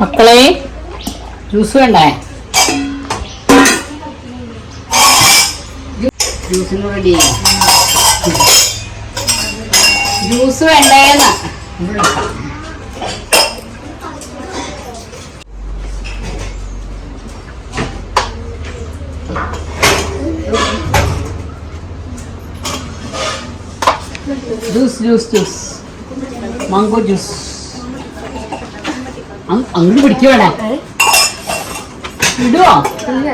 മക്കളെ ജ്യൂസ് വേണ്ടേ? ജ്യൂസിന് ready juice വേണ്ടേന്ന്. Juice juice juice mango juice അങ്ങോട്ട് പിടിക്കുവാടാ ഇടുവോ? ഇല്ല.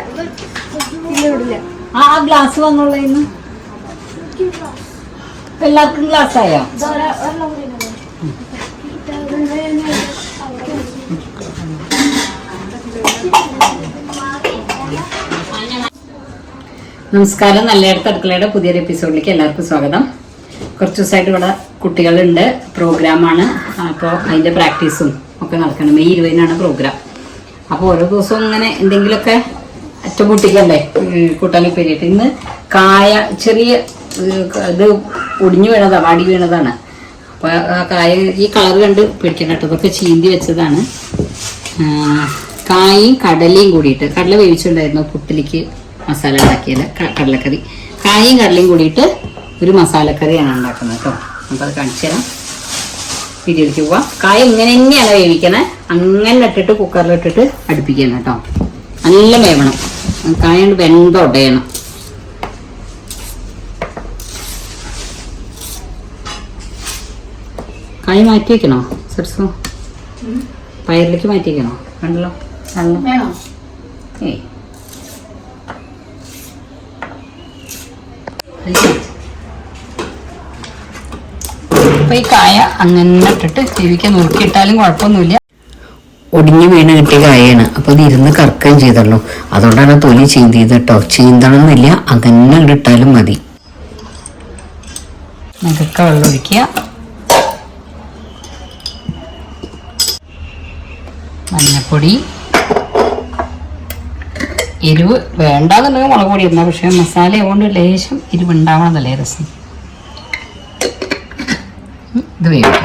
വിടില്ല ആ ഗ്ലാസ് വന്നോളൂ എല്ലാവർക്കും ഗ്ലാസ് ആയോ? നമസ്കാരം. നല്ലയിടത്ത് അടുക്കളയുടെ പുതിയൊരു എപ്പിസോഡിലേക്ക് എല്ലാവർക്കും സ്വാഗതം. കുറച്ച് ദിവസമായിട്ട് ഇവിടെ കുട്ടികളുണ്ട്. പ്രോഗ്രാമാണ്. അപ്പോൾ അതിന്റെ പ്രാക്ടീസും ഒക്കെ നടക്കണം. മെയ് ഇരുപതിനാണ് പ്രോഗ്രാം അപ്പോൾ ഓരോ ദിവസവും ഇങ്ങനെ എന്തെങ്കിലുമൊക്കെ അറ്റമുട്ടിക്കണ്ടേ പേരിട്ട് ഇന്ന് കായ ചെറിയ ഇത് ഒടിഞ്ഞു വീണതാണ് വാടി വീണതാണ്. അപ്പോൾ ആ കായ ഈ കളർ കണ്ട് പിടിക്കണം കേട്ടോ. ഇതൊക്കെ ചീന്തി വെച്ചതാണ്. കായയും കായും കടലയും കൂടിയിട്ട് കടല വേവിച്ചിട്ടുണ്ടായിരുന്നു പുട്ടിലേക്ക് മസാല ഉണ്ടാക്കിയത് കടലക്കറി. കായയും കടലയും കൂടിയിട്ട് ഒരു മസാലക്കറിയാണ് ഉണ്ടാക്കുന്നത് കേട്ടോ. അത് കാണിച്ചു തരാം. വീഡിയോയിലേക്ക് പോവാം കായ ഇങ്ങനെ തന്നെയാണ് വേവിക്കണേ. അങ്ങനെ ഇട്ടിട്ട് കുക്കറിൽ ഇട്ടിട്ട് അടുപ്പിക്കണം കേട്ടോ. നല്ല വേവണം. കായ കൊണ്ട് വെന്ത ഉടയണം കായ മാറ്റി വെക്കണോ? സർസോ പയറിലേക്ക് മാറ്റി വെക്കണോ? കണ്ടല്ലോ? ഏയ്. അപ്പൊ ഈ കായ അങ്ങനെ ഇട്ടിട്ട് ചെവിക്ക് നുറുക്കിയിട്ടാലും കുഴപ്പമൊന്നുമില്ല. ഒടിഞ്ഞു വീണ് കിട്ടിയ കായാണ് അപ്പൊ ഇത് ഇരുന്ന് കറക്കുകയും ചെയ്തല്ലോ അതുകൊണ്ടാണ് തൊലി ചീന്തിയത് കേട്ടോ ചീന്തണമെന്നില്ല. അങ്ങനെ ഇട്ടാലും മതി. അതൊക്കെ വെള്ളം ഒഴിക്കുക. മഞ്ഞപ്പൊടി. എരിവ് വേണ്ടാന്നുണ്ടെങ്കിൽ മുളക് പൊടി ഇടണം. പക്ഷേ മസാല ആയതുകൊണ്ട് ലേശം എരിവ് ഉണ്ടാവണതല്ലേ രസം. ഇത്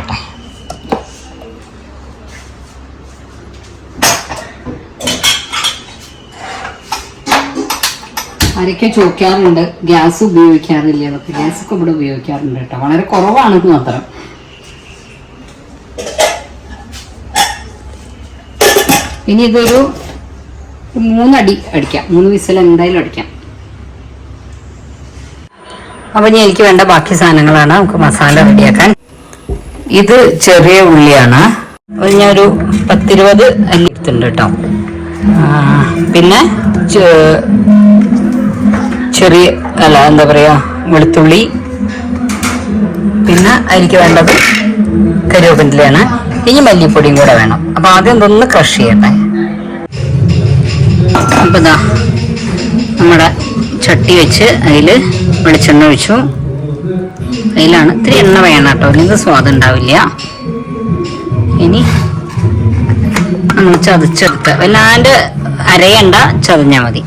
ആരൊക്കെ ചോദിക്കാറുണ്ട് ഗ്യാസ് ഉപയോഗിക്കാറില്ല. എന്നൊക്കെ ഗ്യാസ് ഒക്കെ ഇവിടെ ഉപയോഗിക്കാറുണ്ട് കേട്ടോ. വളരെ കുറവാണ് ഇത് മാത്രം. ഇനി ഇതൊരു മൂന്നടി അടിക്കാം. മൂന്ന് വിസൽ എന്തായാലും അടിക്കാം. അപ്പൊ ഇനി എനിക്ക് വേണ്ട ബാക്കി സാധനങ്ങളാണ്. നമുക്ക് മസാല റെഡിയാക്കാൻ ഇത് ചെറിയ ഉള്ളിയാണ്. ഞാനൊരു പത്തിരുപത് അല്ലി കേട്ടോ. പിന്നെ ചെറിയ അല്ല എന്താ പറയാ വെളുത്തുള്ളി. പിന്നെ അതിലേക്ക് വേണ്ടത് കരുവേപ്പിന്റെലാണ് ഇനി മല്ലിപ്പൊടിയും കൂടെ വേണം. അപ്പൊ ആദ്യം ഇതൊന്ന് ക്രഷ് ചെയ്യട്ടെ. അപ്പൊ നമ്മുടെ ചട്ടി വെച്ച് അതിൽ വെളിച്ചെണ്ണ ഒഴിച്ചു. അതിലാണ് ഇത്തിരി എണ്ണ വേണം കേട്ടോ. അല്ലെങ്കിൽ സ്വാദം ഉണ്ടാവില്ല. ഇനി നമ്മൾ ചതച്ചെടുത്ത്. വല്ലാണ്ട് അരയണ്ട. ചതഞ്ഞാൽ മതി.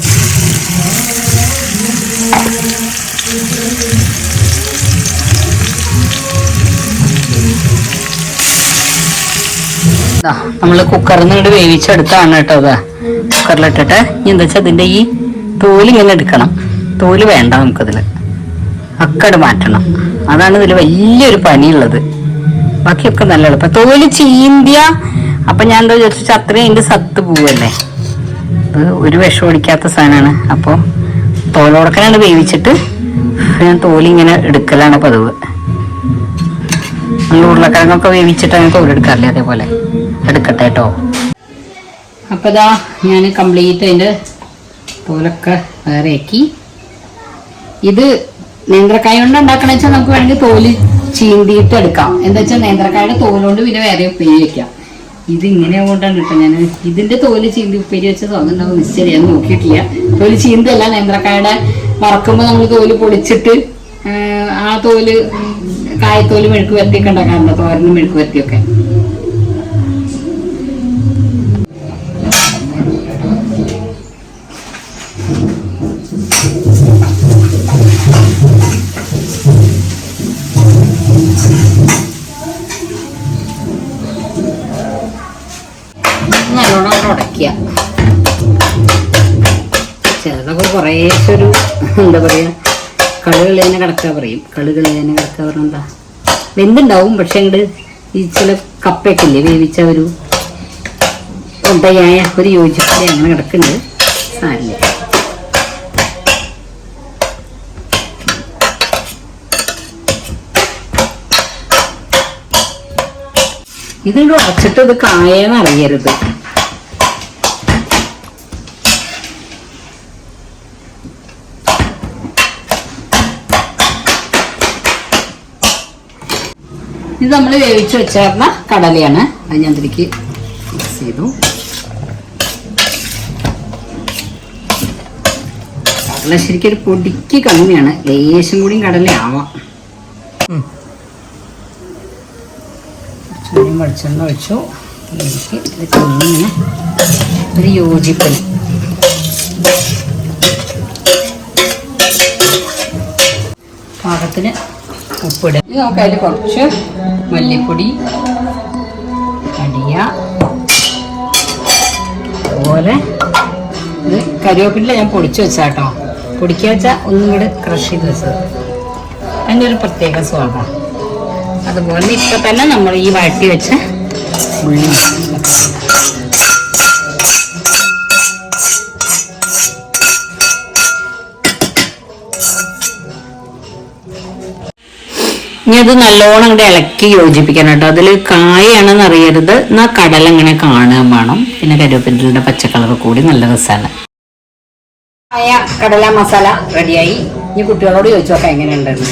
നമ്മൾ കുക്കറിൽ നിന്ന് ഇങ്ങോട്ട് വേവിച്ചെടുത്താണ് കേട്ടോ അത് കുക്കറിലിട്ടിട്ട്. എന്താ വെച്ചാൽ അതിന്റെ ഈ തോൽ ഇങ്ങനെ എടുക്കണം. തോൽ വേണ്ട നമുക്കതിൽ. അക്കട് മാറ്റണം. അതാണ് ഇതിൽ വലിയൊരു പണിയുള്ളത്. ബാക്കിയൊക്കെ നല്ല എളുപ്പം. തോൽ ചീന്തിയ അപ്പൊ ഞാൻ എന്താ ചോദിച്ചാൽ അത്രയും അതിന്റെ സത്ത് പോവല്ലേ? ഇത് ഒരു വിഷം ഒടിക്കാത്ത സാധനമാണ്. അപ്പോൾ തോലോടക്കനാണ് വേവിച്ചിട്ട്. ഞാൻ തോലിങ്ങനെ എടുക്കലാണ് പതിവ്. നമ്മൾ ഉരുളക്കിഴങ്ങൊക്കെ വേവിച്ചിട്ട് അങ്ങനെ തോലെടുക്കാറില്ലേ അതേപോലെ? എടുക്കട്ടെ കേട്ടോ. അപ്പൊ ഇതാ ഞാൻ കംപ്ലീറ്റ് അതിന്റെ തോലൊക്കെ വേറെ ആക്കി ഇത് നേന്ത്രക്കായ കൊണ്ട് ഉണ്ടാക്കണ വെച്ചാൽ നമുക്ക് വേണമെങ്കിൽ തോൽ ചീന്തിയിട്ട് എടുക്കാം. എന്താ വെച്ചാൽ നേന്ത്രക്കായുടെ തോലുകൊണ്ട് പിന്നെ വേറെ ഉപ്പേരി വെക്കാം. ഇത് ഇങ്ങനെ കൊണ്ടാണ് കേട്ടോ ഞാൻ ഇതിന്റെ തോൽ ചീന്തി ഉപ്പേരി വെച്ചത്? തോന്നുന്നുണ്ടാവും നിശ്ചയം ഞാൻ നോക്കിയിട്ടില്ല. തോൽ ചീന്തല്ല നേന്ത്രക്കായുടെ വറക്കുമ്പോൾ നമ്മൾ തോൽ പൊളിച്ചിട്ട് ആ, തോൽ കായത്തോൽ മെഴുക്ക് വരത്തിയൊക്കെ ഉണ്ടാക്കാറുണ്ട്? തോരനും മെഴുക്ക് വരട്ടിയൊക്കെ. കുറേശ്ശെ ഒരു എന്താ പറയുക കളുകൾ തന്നെ കിടക്കുക പറയും. കളുകൾ തന്നെ കിടക്കുക പറഞ്ഞാൽ എന്താ? വെന്തുണ്ടാവും പക്ഷെ അങ്ങോട്ട് ഈ ചില കപ്പയൊക്കെ ഇല്ലേ വേവിച്ച ഒരു കൊണ്ടയായ ഒരു യോജിപ്പിൽ അങ്ങനെ കിടക്കുന്നുണ്ട്. സാരില്ല ഇതിവിടെ ഉടച്ചിട്ട് ഇത് കായെന്ന് അറിയരുത്. ഇത് നമ്മൾ വേവിച്ച് വെച്ചേർന്ന കടലയാണ്. അത് ഞാൻ ഇതിലേക്ക് മിക്സ് ചെയ്തു. കടല ശരിക്കും ഒരു പൊടിക്ക് കമ്മിയാണ്. ലേശം കൂടിയും കടല ആവാം കുറച്ചുകൂടി വെളിച്ചെണ്ണ വെച്ചു ഒരു യോജിപ്പിന്. പാകത്തിന് ഉപ്പിടുക ഇത് നമുക്ക് അതിൽ കുറച്ച് മല്ലിപ്പൊടി അടിയ അതുപോലെ ഇത് കരിവേപ്പില ഞാൻ പൊടിച്ചു വെച്ചാട്ടോ പൊടിക്കുക വെച്ചാൽ ഒന്നും കൂടെ ക്രഷ് ചെയ്ത് വെച്ചത്. അതിന്റെ ഒരു പ്രത്യേക സ്വാദമാണ് അതുപോലെ ഇപ്പം തന്നെ നമ്മൾ ഈ വാട്ടി വെച്ച ഉള്ളി ഇനി അത് നല്ലോണം അങ്ങോട്ട് ഇളക്കി യോജിപ്പിക്കണം കേട്ടോ. അതിൽ കായാണെന്ന് അറിയരുത്. എന്നാ കടല ഇങ്ങനെ കാണുകയും വേണം. പിന്നെ കരുവേപ്പിന്റെ പച്ചക്കളർ കൂടി നല്ല രസമാണ് കായ കടല മസാല റെഡിയായി. ഇനി കുട്ടികളോട് ചോദിച്ചു നോക്കാം എങ്ങനെയുണ്ടെന്ന്.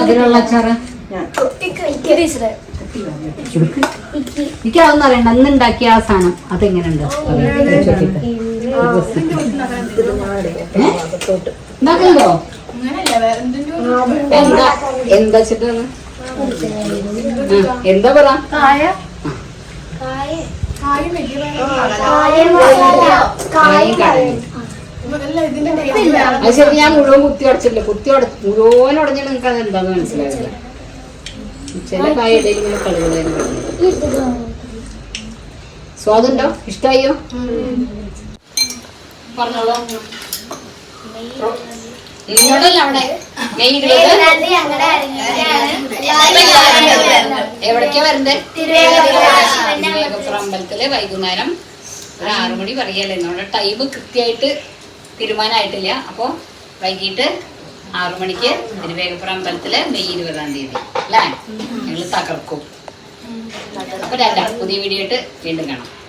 അതിനുള്ള അച്ചാറ്. എനിക്ക് അതൊന്നും അറിയണ്ട. അന്ന് ഉണ്ടാക്കിയ ആ സാധനം. അതെങ്ങനെയുണ്ട്? ഉണ്ടാക്കുന്നുണ്ടോ എന്താ? എന്താ വെച്ചിട്ടാണ്? എന്താ പറ. അത് ശരി ഞാൻ മുഴുവൻ കുത്തി ഉടച്ചില്ല കുത്തി മുഴുവൻ ഉടഞ്ഞിട്ട് നിങ്ങൾക്ക് അത് എന്താന്ന് മനസ്സിലാവില്ല സ്വാദുണ്ടോ ഇഷ്ടായോ? പറഞ്ഞോളൂ. എവിടേക്കാ വരണ്ടേ? അമ്പലത്തിൽ വൈകുന്നേരം ഒരു ആറു മണി പറയല്ലേ? നമ്മുടെ ടൈം കൃത്യമായിട്ട് തീരുമാനമായിട്ടില്ല. അപ്പോൾ വൈകിട്ട് ആറു മണിക്ക് തിരുവേഗപ്പുറം അമ്പലത്തിൽ മെയ് ഇരുപതാം തീയതി. അല്ലേ? ഞങ്ങൾ തകർക്കും. അപ്പൊ രണ്ടാം പുതിയ വീഡിയോ ആയിട്ട് വീണ്ടും കാണാം.